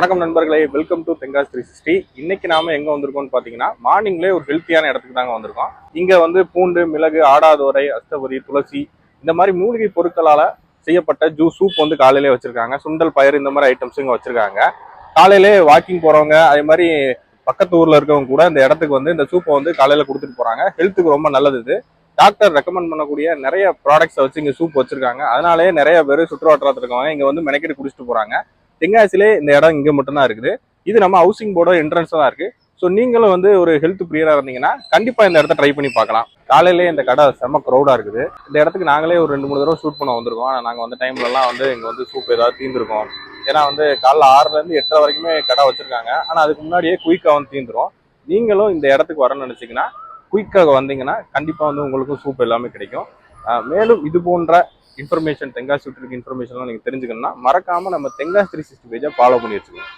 வணக்கம் நண்பர்களே welcome to Tenkasi three sixty இன்னைக்கு நாம எங்க வந்திருக்கோம்னு பாத்தீங்கன்னா மார்னிங்லேயே ஒரு ஹெல்த்தியான இடத்துக்கு தாங்க வந்திருக்கோம். இங்க வந்து பூண்டு மிளகு ஆடாதோரை அஸ்தபதி துளசி இந்த மாதிரி மூலிகை பொருட்களால செய்யப்பட்ட ஜூஸ் சூப் வந்து காலையிலே வச்சிருக்காங்க. சுண்டல் பயிர் இந்த மாதிரி ஐட்டம்ஸ் இங்க வச்சிருக்காங்க. காலையிலே வாக்கிங் போறவங்க அதே மாதிரி பக்கத்து ஊர்ல இருக்கவங்க கூட இந்த இடத்துக்கு வந்து இந்த சூப்பை வந்து காலையில கொடுத்துட்டு போறாங்க. ஹெல்த்துக்கு ரொம்ப நல்லது இது. டாக்டர் ரெக்கமெண்ட் பண்ணக்கூடிய நிறைய ப்ராடக்ட்ஸ் வச்சு இங்கே சூப் வச்சிருக்காங்க. அதனாலேயே நிறைய பேர் சுற்றுவட்டாரத்தில் இருக்கவங்க இங்கே வந்து மெனக்கெட்டு குடிச்சிட்டு போகிறாங்க தென்காசிலே இந்த இடம் இங்கே மட்டும்தான் இருக்குது. இது நம்ம ஹவுசிங் போர்டோட என்ட்ரன்ஸ் தான் இருக்குது ஸோ நீங்களும் வந்து ஒரு ஹெல்த் பிரியரா இருந்தீங்கன்னா கண்டிப்பாக இந்த இடத்த ட்ரை பண்ணி பார்க்கலாம். காலையிலே இந்த கடை செம்ம க்ரௌடாக இருக்குது. இந்த இடத்துக்கு நாங்களே ஒரு ரெண்டு மூணு தடவை ஷூட் பண்ண வந்திருக்கோம். ஆனால் நாங்கள் வந்த டைம்லலாம் வந்து இங்கே வந்து சூப் ஏதாவது தீந்துருக்கோம். ஏன்னா வந்து காலைல ஆறுலேருந்து எட்டரை வரைக்குமே கடை வச்சுருக்காங்க. ஆனால் அதுக்கு முன்னாடியே குயிக்காக வந்து தீர்ந்துரும் நீங்களும் இந்த இடத்துக்கு வரணும்னு நினச்சிங்கன்னா குயிக்காக வந்தீங்கன்னா கண்டிப்பாக வந்து உங்களுக்கும் சூப் எல்லாமே கிடைக்கும். மேலும் இது போன்ற இன்ஃபர்மேஷன் தென்காசி சுற்றி இன்ஃபர்மேஷன்லாம் நீங்கள் தெரிஞ்சுக்கணும்னா மறக்காம நம்ம தென்காசி த்ரீ சிக்ஸ்டி பேஜை ஃபாலோ பண்ணி வச்சுக்கோங்க.